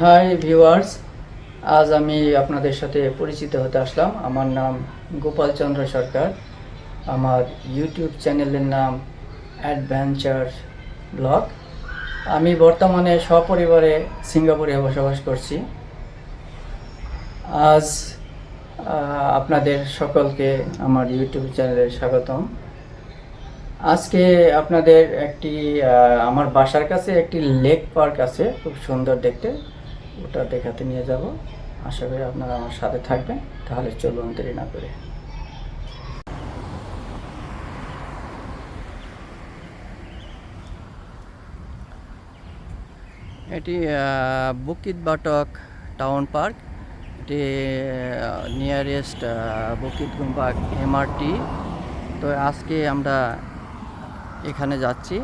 Hi viewers আজ আমি আপনাদের সাথে পরিচিত হতে আসলাম। আমার নাম গোপাল চন্দ্র সরকার। আমার ইউটিউব চ্যানেলের নাম অ্যাডভেঞ্চার ব্লগ আমি বর্তমানে সপরিবারে সিঙ্গাপুরে বসবাস করছি। আজ আপনাদের সকলকে আমার ইউটিউব চ্যানেলে স্বাগতম। আজকে আপনাদের একটি আমার বাসার কাছে একটি লেক পার্ক আছে, খুব সুন্দর দেখতে। ওটা দেখাতে নিয়ে যাব। আশা করি আপনারা আমার সাথে থাকবেন। তাহলে চলুন দেরি না করে। এটি বুকিত বাটক টাউন পার্ক। এটি নিয়ারেস্ট বুকিত গুম্বাক এমআরটি। তো আজকে আমরা এখানে যাচ্ছি।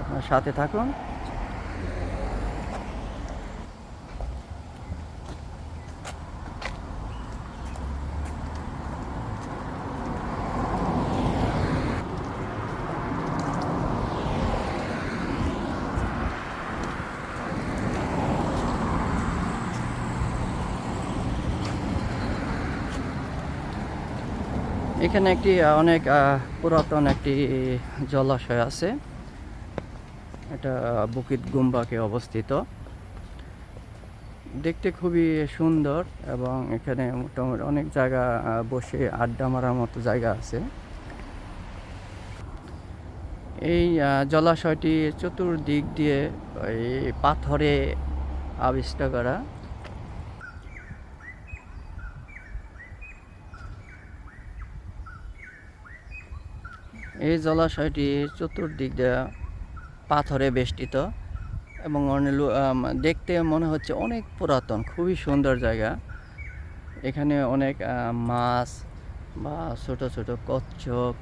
আপনার সাথে থাকুন। এখানে একটি অনেক পুরাতন একটি জলাশয় আছে। এটা বুকিত গুম্বাকে অবস্থিত। দেখতে খুবই সুন্দর এবং এখানে মোটামুটি অনেক জায়গা বসে আড্ডা মারার মতো জায়গা আছে। এই জলাশয়টি চতুর্দিক দিয়ে এই পাথরে আবিষ্ট করা। এই জলাশয়টি চতুর্দিক দিয়ে পাথরে বেষ্টিত এবং অনেক দেখতে মনে হচ্ছে অনেক পুরাতন, খুবই সুন্দর জায়গা। এখানে অনেক মাছ বা ছোট ছোট কচ্ছপ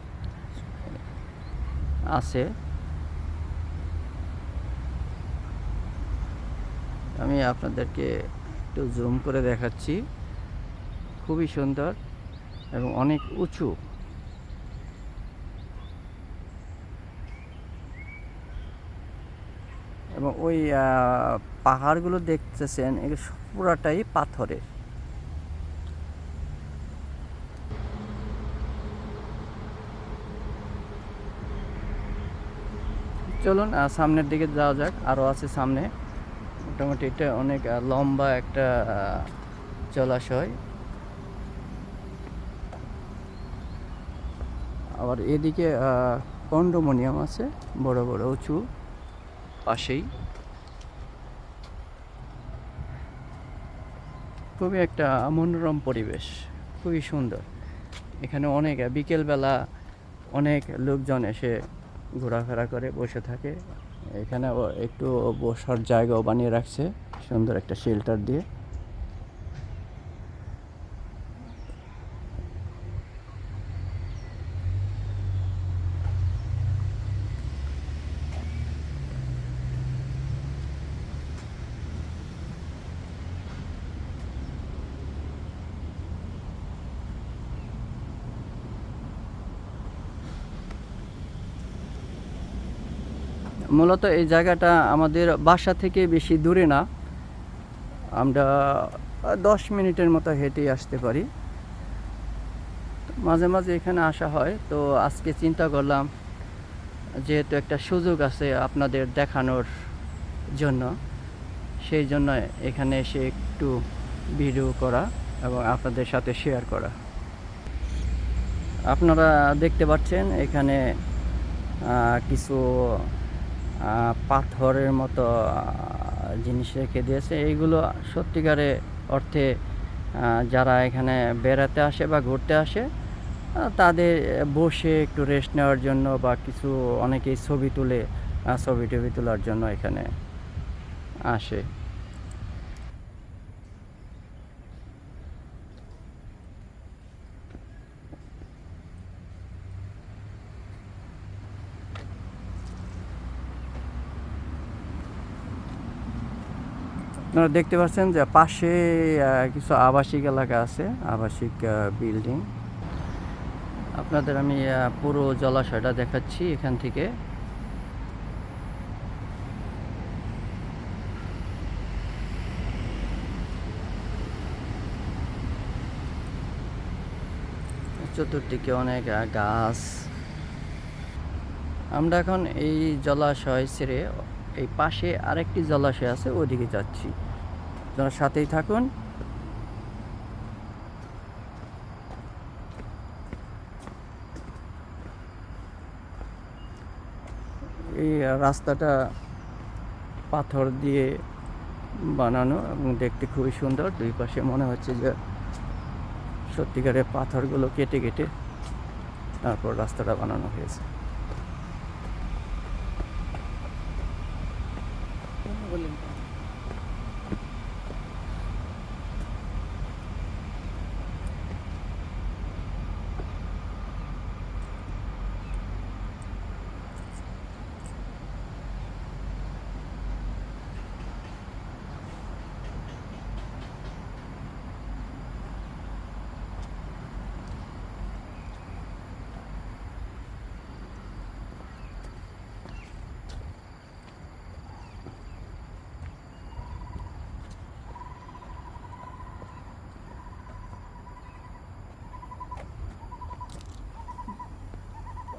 আছে। আমি আপনাদেরকে একটু জুম করে দেখাচ্ছি। খুবই সুন্দর এবং অনেক উঁচু এবং ওই পাহাড়গুলো দেখতেছেন এগুলো পুরাটাই পাথরের। চলুন সামনের দিকে যাওয়া যাক। আরও আছে সামনে। মোটামুটি এটা অনেক লম্বা একটা জলাশয়। আবার এদিকে কন্ডোমোনিয়াম আছে, বড় বড়, উঁচু, পাশেই। খুবই একটা মনোরম পরিবেশ, খুবই সুন্দর। এখানে অনেক, বিকেলবেলা অনেক লোকজন এসে ঘোরাফেরা করে, বসে থাকে। এখানে একটু বসার জায়গাও বানিয়ে রাখছে, সুন্দর একটা শেল্টার দিয়ে। মূলত এই জায়গাটা আমাদের বাসা থেকে বেশি দূরে না। আমরা দশ মিনিটের মতো হেঁটেই আসতে পারি। মাঝে মাঝে এখানে আসা হয়। তো আজকে চিন্তা করলাম, যেহেতু একটা সুযোগ আছে আপনাদের দেখানোর জন্য, সেই জন্য এখানে এসে একটু ভিডিও করা এবং আপনাদের সাথে শেয়ার করা। আপনারা দেখতে পাচ্ছেন এখানে কিছু পাথরের মতো জিনিস রেখে দিয়েছে। এইগুলো সত্যিকারে অর্থে যারা এখানে বেড়াতে আসে বা ঘুরতে আসে তাদের বসে একটু রেস্ট নেওয়ার জন্য বা কিছু অনেকেই ছবি তুলে ছবি টবি তোলার জন্য এখানে আসে। আপনারা দেখতে পাচ্ছেন যে পাশে কিছু আবাসিক এলাকা আছে, আবাসিক বিল্ডিং আপনাদের আমি পুরো জলাশয়টা দেখাচ্ছি এখান থেকে। চতুর্দিকে অনেক গাছ। আমরা এখন এই জলাশয় ছেড়ে এই পাশে আরেকটি জলাশয় আছে ওদিকে যাচ্ছি। আপনারা সাথেই থাকুন। এই রাস্তাটা পাথর দিয়ে বানানো এবং দেখতে খুবই সুন্দর। দুই পাশে মনে হচ্ছে যে সত্যিকারের পাথরগুলো কেটে কেটে তারপর রাস্তাটা বানানো হয়েছে। voluntad.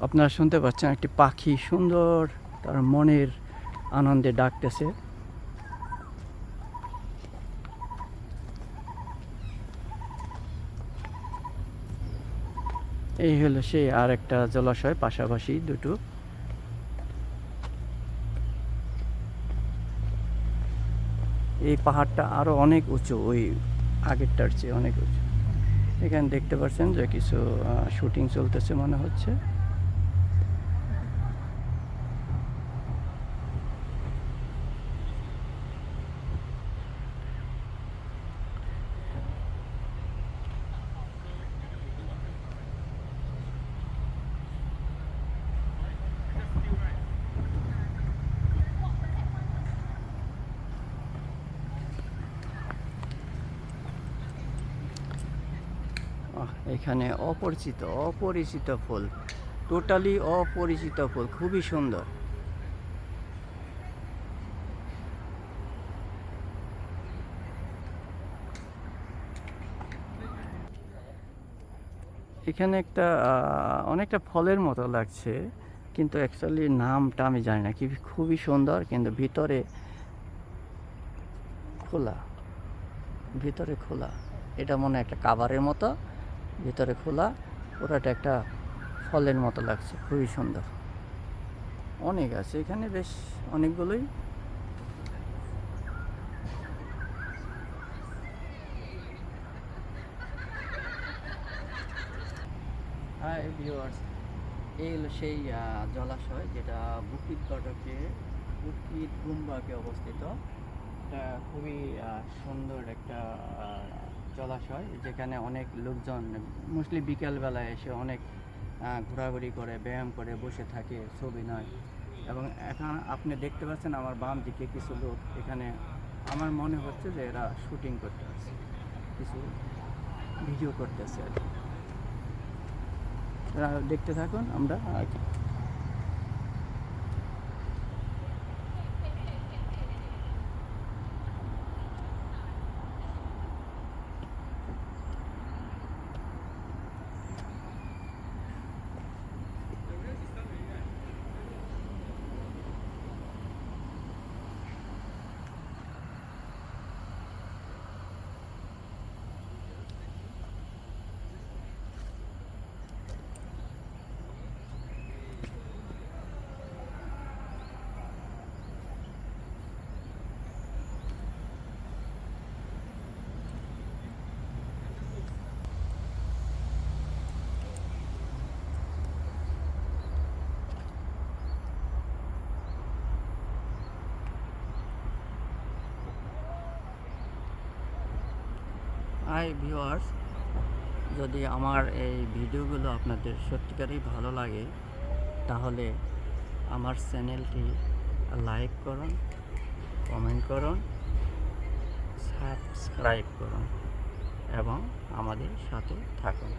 আপনারা শুনতে পাচ্ছেন একটি পাখি সুন্দর, তার মনের আনন্দে ডাকতেছে। এই হলো সেই আর একটা জলাশয়, পাশাপাশি দুটো। এই পাহাড়টা আরও অনেক উঁচু, ওই আগেরটার চেয়ে অনেক উঁচু। এখানে দেখতে পাচ্ছেন যে কিছু শুটিং চলতেছে মনে হচ্ছে। এখানে অপরিচিত অপরিচিত ফুল। টোটালি অপরিচিত ফুল, খুবই সুন্দর। এখানে একটা অনেকটা ফলের মতো লাগছে, কিন্তু অ্যাকচুয়ালি নামটা আমি জানি না, কি খুবই সুন্দর, কিন্তু ভিতরে খোলা ভিতরে খোলা। এটা মনে একটা কাভারের মতো। ভিতরে খোলা পুরাটা একটা ফলের মতো লাগছে, খুবই সুন্দর। অনেক আছে এখানে, বেশ অনেকগুলোই। হাই ভিউয়ার্স এই হলো সেই জলাশয় যেটা বুকিত কটকে বুকিত গুম্বাকে অবস্থিত। এটা খুবই সুন্দর একটা জলাশয়, যেখানে অনেক লোকজন মোস্টলি বিকেলবেলায় এসে অনেক ঘোরাঘুরি করে, ব্যায়াম করে বসে থাকে ছবি নয়। এবং এখন আপনি দেখতে পাচ্ছেন আমার বাম দিকে কিছু লোক এখানে। আমার মনে হচ্ছে যে এরা শুটিং করতে আছে কিছু ভিডিও করতেছে আর কি। দেখতে থাকুন আমরা হাই ভিউয়ার্স যদি আমার এই ভিডিওগুলো আপনাদের সত্যিকারই ভালো লাগে, তাহলে আমার চ্যানেলটি লাইক করুন, কমেন্ট করুন, সাবস্ক্রাইব করুন এবং আমাদের সাথে থাকুন।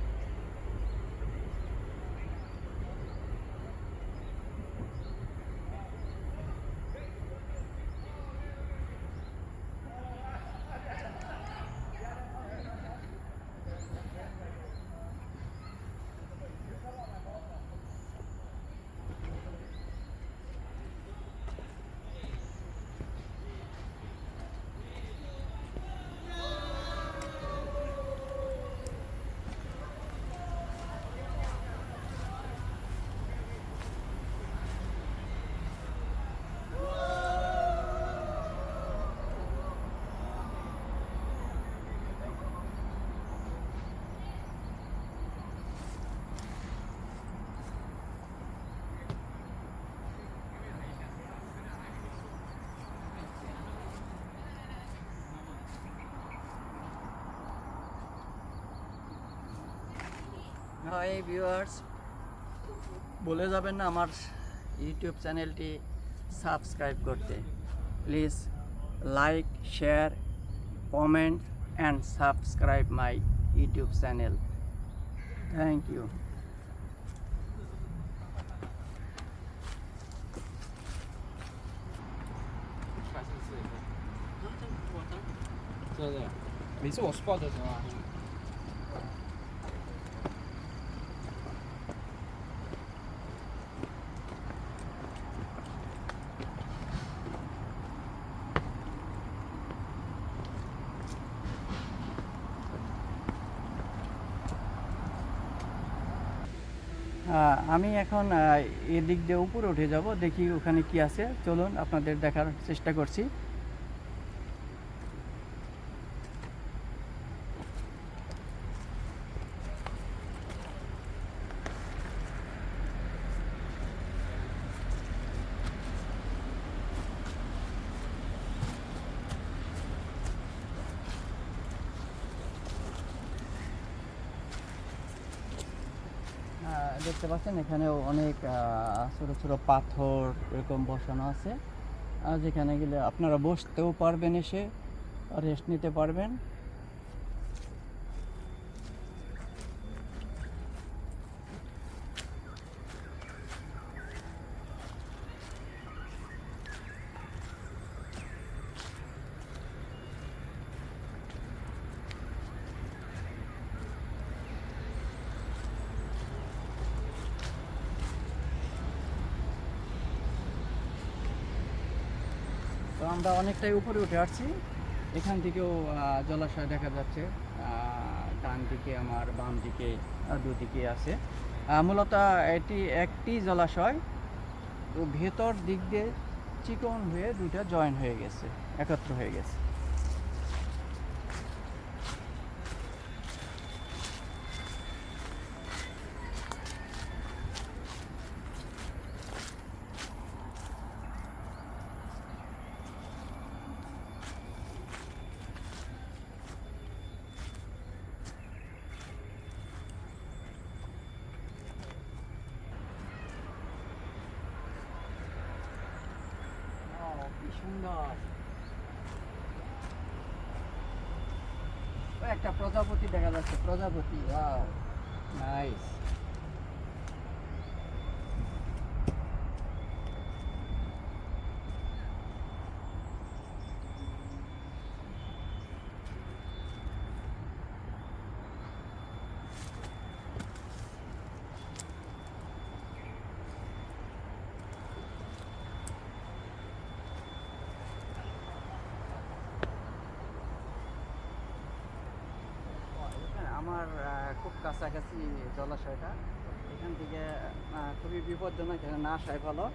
হাই ভিউয়ার্স বলে যাবেন না আমার ইউটিউব চ্যানেলটি সাবস্ক্রাইব করতে please like share comment and subscribe my YouTube channel thank you 发生事以后，真的，每次我 spot 的时候啊 আমি এখন এদিক দিয়ে উপরে উঠে যাব, দেখি ওখানে কি আছে। চলুন, আপনাদের দেখার চেষ্টা করছি। দেখতে পাচ্ছেন, এখানেও অনেক ছোট ছোট পাথর এরকম বসানো আছে। আর যেখানে গেলে আপনারা বসতেও পারবেন এসে রেস্ট নিতে পারবেন। আমরা অনেকটাই উপরে উঠে আসছি। এখান থেকেও জলাশয় দেখা যাচ্ছে। ডান দিকে আমার বাম দিকে দুদিকে আছে। মূলত এটি একটি জলাশয়। তো ভেতর দিক দিয়ে চিকন হয়ে দুইটা জয়েন হয়ে গেছে, একত্র হয়ে গেছে Wow, কি সুন্দর ও, একটা প্রজাপতি দেখা যাচ্ছে প্রজাপতি ওয়াও নাইস এখানে আমার খুব কাছাকাছি জলাশয়টা। এখান থেকে খুবই বিপজ্জনক, এখানে না আসাই ভালো।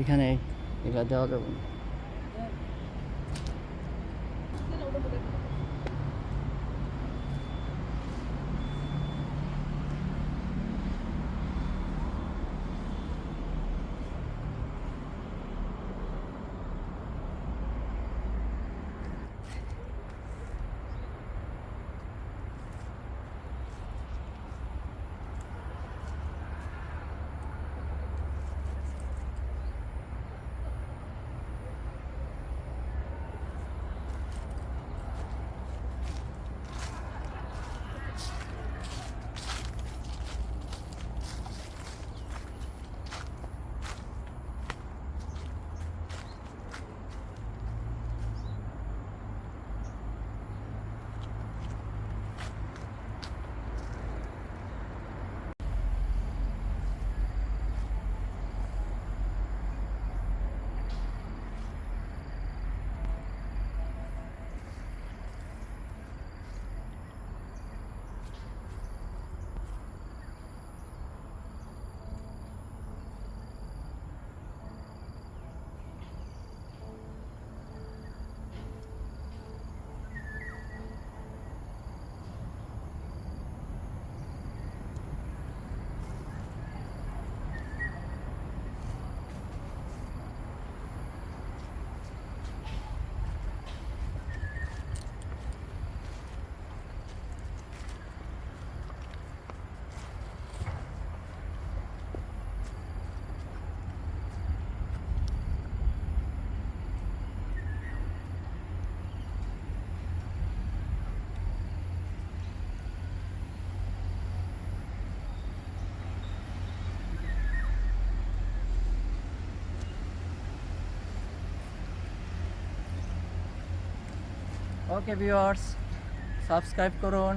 এখানে এটা দেওয়া যাবে না। ওকে ভিউয়ার্স সাবস্ক্রাইব করুন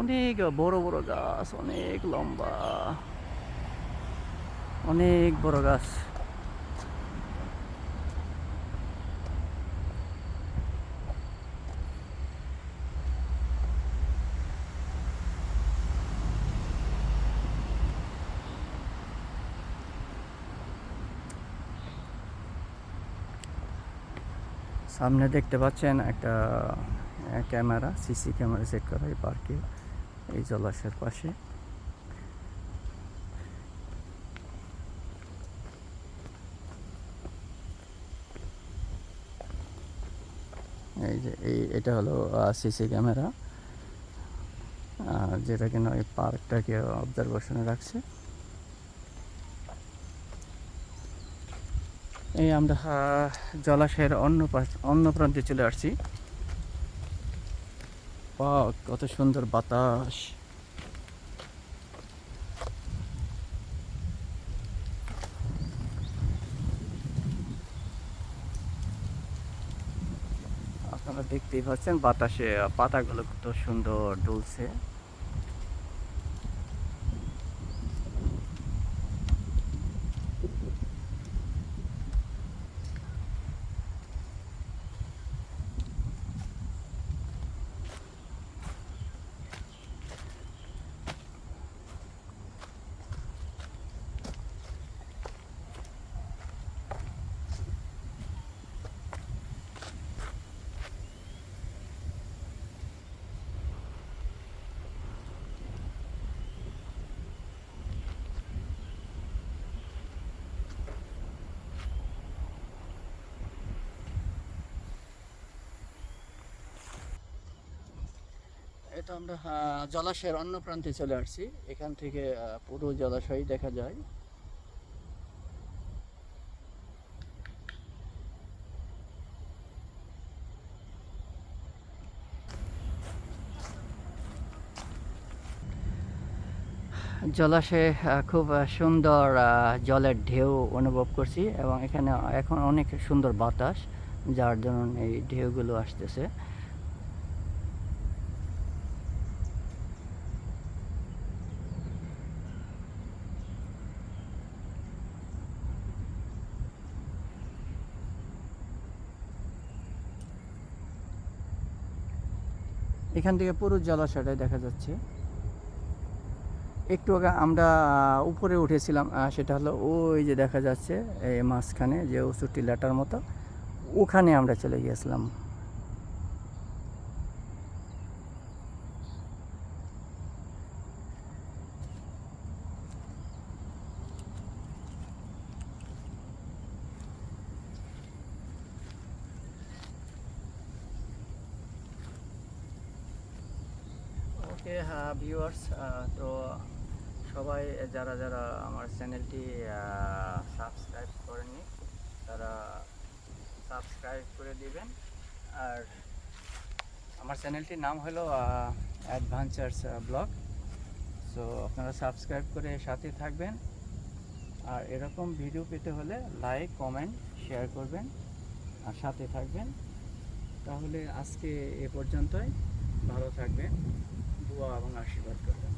অনেক বড় বড় গাছ অনেক লম্বা অনেক বড় গাছ। সামনে দেখতে পাচ্ছেন একটা ক্যামেরা, সিসি ক্যামেরা সেট করা এই পার্কে, এই জলাশয়ের পাশে। এই যে, এই, এটা হলো সিসি ক্যামেরা যেটা কিনা এই পার্কটাকে অবজারভেশনে রাখছে। এই আমরা জলাশয়ের অন্য অন্য প্রান্তে চলে আসছি। কত সুন্দর বাতাস। আপনারা দেখতেই পাচ্ছেন বাতাসে পাতাগুলো কত সুন্দর দুলছে এটা আমরা জলাশয়ের অন্য প্রান্তে চলে আসছি। এখান থেকে পুরো জলাশয় দেখা যায়। জলাশয়ে খুব সুন্দর জলের ঢেউ অনুভব করছি এবং এখানে এখন অনেক সুন্দর বাতাস, যার জন্য এই ঢেউগুলো আসতেছে। এখান থেকে পুরো জলাশয়টাই দেখা যাচ্ছে। একটু আগে আমরা উপরে উঠেছিলাম সেটা হলো ওই যে দেখা যাচ্ছে, এই মাঝখানে যে উঁচু টিলাটার মতো, ওখানে আমরা চলে গিয়েছিলাম ওকে হ্যাঁ ভিউয়ার্স তো সবাই যারা যারা আমার চ্যানেলটি সাবস্ক্রাইব করেননি, তারা সাবস্ক্রাইব করে দিবেন। আর আমার চ্যানেলটির নাম হলো অ্যাডভেঞ্চার্স ব্লগ সো আপনারা সাবস্ক্রাইব করে সাথে থাকবেন। আর এরকম ভিডিও পেতে হলে লাইক কমেন্ট শেয়ার করবেন। আর সাথে থাকবেন। তাহলে আজকে এ পর্যন্তই। ভালো থাকবেন। দোয়া এবং আশীর্বাদ করবেন